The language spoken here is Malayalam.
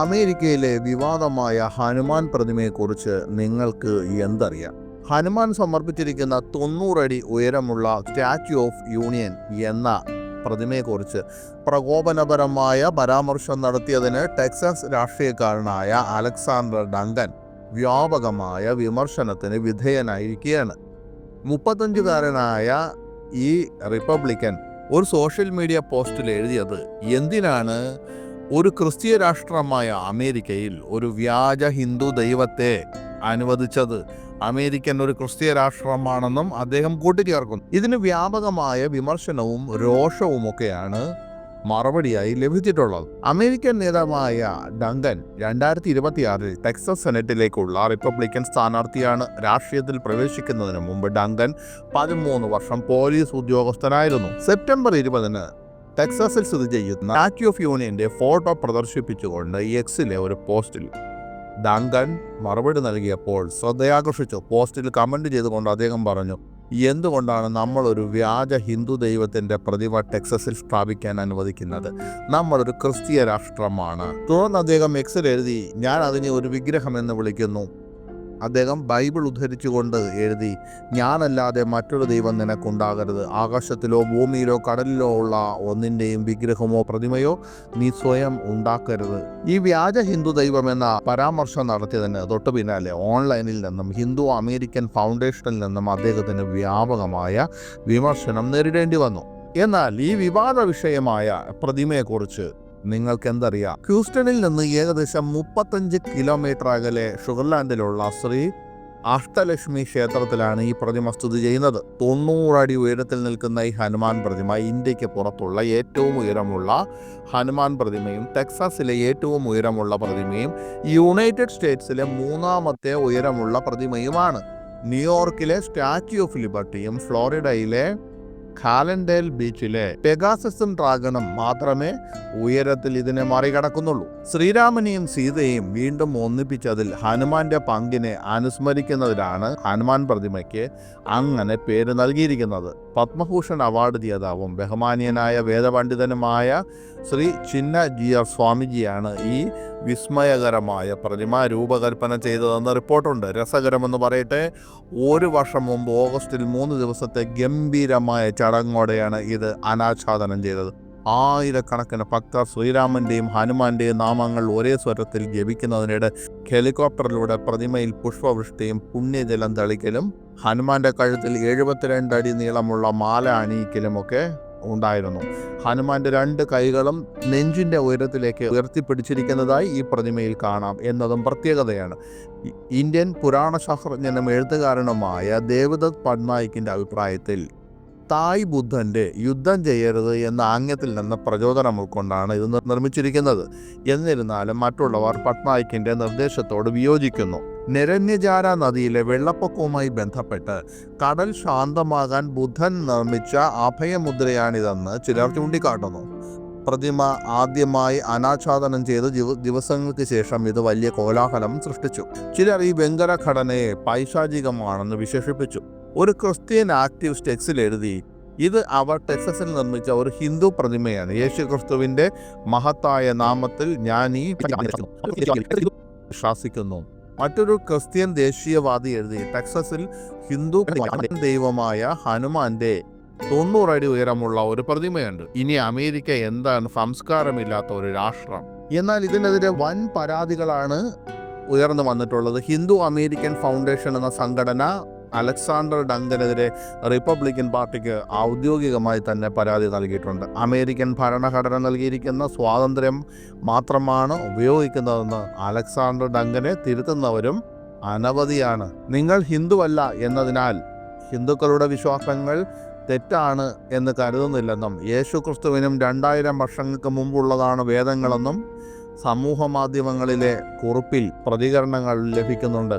അമേരിക്കയിലെ വിവാദമായ ഹനുമാൻ പ്രതിമയെക്കുറിച്ച് നിങ്ങൾക്ക് എന്തറിയാം? ഹനുമാൻ സമർപ്പിച്ചിരിക്കുന്ന തൊണ്ണൂറടി ഉയരമുള്ള സ്റ്റാച്യു ഓഫ് യൂണിയൻ എന്ന പ്രതിമയെക്കുറിച്ച് പ്രകോപനപരമായ പരാമർശം നടത്തിയതിന് ടെക്സസ് രാഷ്ട്രീയക്കാരനായ അലക്സാണ്ടർ ഡങ്കൻ വ്യാപകമായ വിമർശനത്തിന് വിധേയനായിരിക്കുകയാണ്. മുപ്പത്തഞ്ചുകാരനായ ഈ റിപ്പബ്ലിക്കൻ ഒരു സോഷ്യൽ മീഡിയ പോസ്റ്റിൽ എഴുതിയത് എന്തിനാണ് ഒരു ക്രിസ്തീയ രാഷ്ട്രമായ അമേരിക്കയിൽ ഒരു വ്യാജ ഹിന്ദു ദൈവത്തെ അനുവദിച്ചത് അമേരിക്കൻ ഒരു ക്രിസ്തീയ രാഷ്ട്രമാണെന്നും അദ്ദേഹം കൂട്ടിച്ചേർക്കുന്നു. ഇതിന് വ്യാപകമായ വിമർശനവും രോഷവും ഒക്കെയാണ് മറുപടിയായി ലഭിച്ചിട്ടുള്ളത്. അമേരിക്കൻ നേതാവായ ഡങ്കൻ രണ്ടായിരത്തി ഇരുപത്തിയാറിൽ ടെക്സസ് സെനറ്റിലേക്കുള്ള റിപ്പബ്ലിക്കൻ സ്ഥാനാർത്ഥിയാണ് രാഷ്ട്രീയത്തിൽ പ്രവേശിക്കുന്നതിന് മുമ്പ് ഡങ്കൻ പതിമൂന്ന് വർഷം പോലീസ് ഉദ്യോഗസ്ഥനായിരുന്നു. സെപ്റ്റംബർ ഇരുപതിന് ടെക്സാസിൽ സ്ഥിതി ചെയ്യുന്ന സ്റ്റാച്യു ഓഫ് യൂണിയന്റെ ഫോട്ടോ പ്രദർശിപ്പിച്ചുകൊണ്ട് എക്സിലെ ഒരു പോസ്റ്റിൽ ഡങ്കൻ മറുപടി നൽകിയപ്പോൾ ശ്രദ്ധയാകർഷിച്ചു. പോസ്റ്റിൽ കമന്റ് ചെയ്തുകൊണ്ട് അദ്ദേഹം പറഞ്ഞു എന്തുകൊണ്ടാണ് നമ്മൾ ഒരു വ്യാജ ഹിന്ദു ദൈവത്തിന്റെ പ്രതിമ ടെക്സസിൽ സ്ഥാപിക്കാൻ അനുവദിക്കുന്നത്? നമ്മളൊരു ക്രിസ്തീയ രാഷ്ട്രമാണ്. തുടർന്ന് അദ്ദേഹം എക്സിൽ എഴുതി ഞാൻ അതിനെ ഒരു വിഗ്രഹം എന്ന് വിളിക്കുന്നു. അദ്ദേഹം ബൈബിൾ ഉദ്ധരിച്ചുകൊണ്ട് എഴുതി ഞാനല്ലാതെ മറ്റൊരു ദൈവം നിനക്കുണ്ടാകരുത്. ആകാശത്തിലോ ഭൂമിയിലോ കടലിലോ ഉള്ള ഒന്നിന്റെയും വിഗ്രഹമോ പ്രതിമയോ നീ സ്വയം ഉണ്ടാക്കരുത്. ഈ വ്യാജ ഹിന്ദു ദൈവം എന്ന പരാമർശം നടത്തിയതിന് തൊട്ടു പിന്നാലെ ഓൺലൈനിൽ നിന്നും ഹിന്ദു അമേരിക്കൻ ഫൗണ്ടേഷനിൽ നിന്നും അദ്ദേഹത്തിന് വ്യാപകമായ വിമർശനം നേരിടേണ്ടി വന്നു. എന്നാൽ ഈ വിവാദ വിഷയമായ പ്രതിമയെക്കുറിച്ച് നിങ്ങൾക്ക് എന്തറിയാം ഹ്യൂസ്റ്റണിൽ നിന്ന് ഏകദേശം മുപ്പത്തഞ്ച് കിലോമീറ്റർ അകലെ ഷുഗർലാൻഡിലുള്ള ശ്രീ അഷ്ടലക്ഷ്മി ക്ഷേത്രത്തിലാണ് ഈ പ്രതിമ സ്ഥിതി ചെയ്യുന്നത്. തൊണ്ണൂറടി ഉയരത്തിൽ നിൽക്കുന്ന ഈ ഹനുമാൻ പ്രതിമ ഇന്ത്യയ്ക്ക് പുറത്തുള്ള ഏറ്റവും ഉയരമുള്ള ഹനുമാൻ പ്രതിമയും ടെക്സാസിലെ ഏറ്റവും ഉയരമുള്ള പ്രതിമയും യുണൈറ്റഡ് സ്റ്റേറ്റ്സിലെ മൂന്നാമത്തെ ഉയരമുള്ള പ്രതിമയുമാണ്. ന്യൂയോർക്കിലെ സ്റ്റാച്യു ഓഫ് ലിബർട്ടിയും ഫ്ലോറിഡയിലെ കാലൻഡേൽ ബീച്ചിലെ പെഗാസസും ഡ്രാഗണും മാത്രമേ ഉയരത്തിൽ ഇതിനെ മറികടക്കുന്നുള്ളൂ. ശ്രീരാമനെയും സീതയെയും വീണ്ടും ഒന്നിപ്പിച്ചതിൽ ഹനുമാന്റെ പങ്കിനെ അനുസ്മരിക്കുന്നതിലാണ് ഹനുമാൻ പ്രതിമയ്ക്ക് അങ്ങനെ പേര് നൽകിയിരിക്കുന്നത്. പത്മഭൂഷൺ അവാർഡ് ജേതാവും ബഹുമാനീയനായ വേദപണ്ഡിതനുമായ ശ്രീ ചിന്ന ജി ആർ സ്വാമിജിയാണ് ഈ വിസ്മയകരമായ പ്രതിമ രൂപകൽപ്പന ചെയ്തതെന്ന് റിപ്പോർട്ടുണ്ട്. രസകരമെന്ന് പറയട്ടെ ഒരു വർഷം മുമ്പ് ഓഗസ്റ്റിൽ മൂന്ന് ദിവസത്തെ ഗംഭീരമായ ചടങ്ങോടെയാണ് ഇത് അനാച്ഛാദനം ചെയ്തത്. ആയിരക്കണക്കിന് ഭക്തർ ശ്രീരാമന്റെയും ഹനുമാന്റെയും നാമങ്ങൾ ഒരേ സ്വരത്തിൽ ജപിക്കുന്നതിനിടെ ഹെലികോപ്റ്ററിലൂടെ പ്രതിമയിൽ പുഷ്പവൃഷ്ടിയും പുണ്യജലം തളിക്കലും ഹനുമാന്റെ കഴുത്തിൽ എഴുപത്തിരണ്ട് അടി നീളമുള്ള മാല അണിയിക്കലുമൊക്കെ ഉണ്ടായിരുന്നു. ഹനുമാന്റെ രണ്ട് കൈകളും നെഞ്ചിന്റെ ഉയരത്തിലേക്ക് ഉയർത്തിപ്പിടിച്ചിരിക്കുന്നതായി ഈ പ്രതിമയിൽ കാണാം എന്നതും പ്രത്യേകതയാണ്. ഇന്ത്യൻ പുരാണ ശാസ്ത്രജ്ഞനും എഴുത്തുകാരനുമായ ദേവദത്ത് പട്നായിക്കിന്റെ അഭിപ്രായത്തിൽ തായ് ബുദ്ധന്റെ യുദ്ധം ചെയ്യരുത് എന്ന ആംഗ്യത്തിൽ നിന്ന് പ്രചോദനം ഉൾക്കൊണ്ടാണ് ഇത് നിർമ്മിച്ചിരിക്കുന്നത്. എന്നിരുന്നാലും മറ്റുള്ളവർ പട്നായിക്കിന്റെ നിർദ്ദേശത്തോട് വിയോജിക്കുന്നു. നിരന്യജാര നദിയിലെ വെള്ളപ്പൊക്കവുമായി ബന്ധപ്പെട്ട് കടൽ ശാന്തമാകാൻ ബുദ്ധൻ നിർമ്മിച്ച അഭയമുദ്രയാണിതെന്ന് ചിലർ ചൂണ്ടിക്കാട്ടുന്നു. പ്രതിമ ആദ്യമായി അനാച്ഛാദനം ചെയ്ത് ദിവ- ദിവസങ്ങൾക്ക് ശേഷം ഇത് വലിയ കോലാഹലം സൃഷ്ടിച്ചു. ചിലർ ഈ വെങ്കല ഘടനയെ പൈശാചികമാണെന്ന് വിശേഷിപ്പിച്ചു. ഒരു ക്രിസ്ത്യൻ ആക്ടിവിസ്റ്റ് എക്സിൽ എഴുതി ഇത് അവർ ടെക്സസിൽ നിർമ്മിച്ച ഒരു ഹിന്ദു പ്രതിമയാണ്. യേശു ക്രിസ്തുവിന്റെ മഹത്തായ നാമത്തിൽ ഞാൻ ഈ ശാസിക്കുന്നു. മറ്റൊരു ക്രിസ്ത്യൻ ദേശീയവാദി എഴുതി ടെക്സസിൽ ഹിന്ദു ദൈവമായ ഹനുമാന്റെ തൊണ്ണൂറടി ഉയരമുള്ള ഒരു പ്രതിമയുണ്ട്. ഇനി അമേരിക്ക എന്താണ് സംസ്കാരമില്ലാത്ത ഒരു രാഷ്ട്രം? എന്നാൽ ഇതിനെതിരെ വൻ പരാതികളാണ് ഉയർന്നു വന്നിട്ടുള്ളത്. ഹിന്ദു അമേരിക്കൻ ഫൗണ്ടേഷൻ എന്ന സംഘടന അലക്സാണ്ടർ ഡങ്കനെതിരെ റിപ്പബ്ലിക്കൻ പാർട്ടിക്ക് ഔദ്യോഗികമായി തന്നെ പരാതി നൽകിയിട്ടുണ്ട്. അമേരിക്കൻ ഭരണഘടന നൽകിയിരിക്കുന്ന സ്വാതന്ത്ര്യം മാത്രമാണ് ഉപയോഗിക്കുന്നതെന്ന് അലക്സാണ്ടർ ഡങ്കനെ തിരുത്തുന്നവരും അനവധിയാണ്. നിങ്ങൾ ഹിന്ദുവല്ല എന്നതിനാൽ ഹിന്ദുക്കളുടെ വിശ്വാസങ്ങൾ തെറ്റാണ് എന്ന് കരുതുന്നില്ലെന്നും യേശു ക്രിസ്തുവിനും രണ്ടായിരം വർഷങ്ങൾക്ക് മുമ്പുള്ളതാണ് വേദങ്ങളെന്നും സമൂഹ മാധ്യമങ്ങളിലെ കുറിപ്പിൽ പ്രതികരണങ്ങൾ ലഭിക്കുന്നുണ്ട്.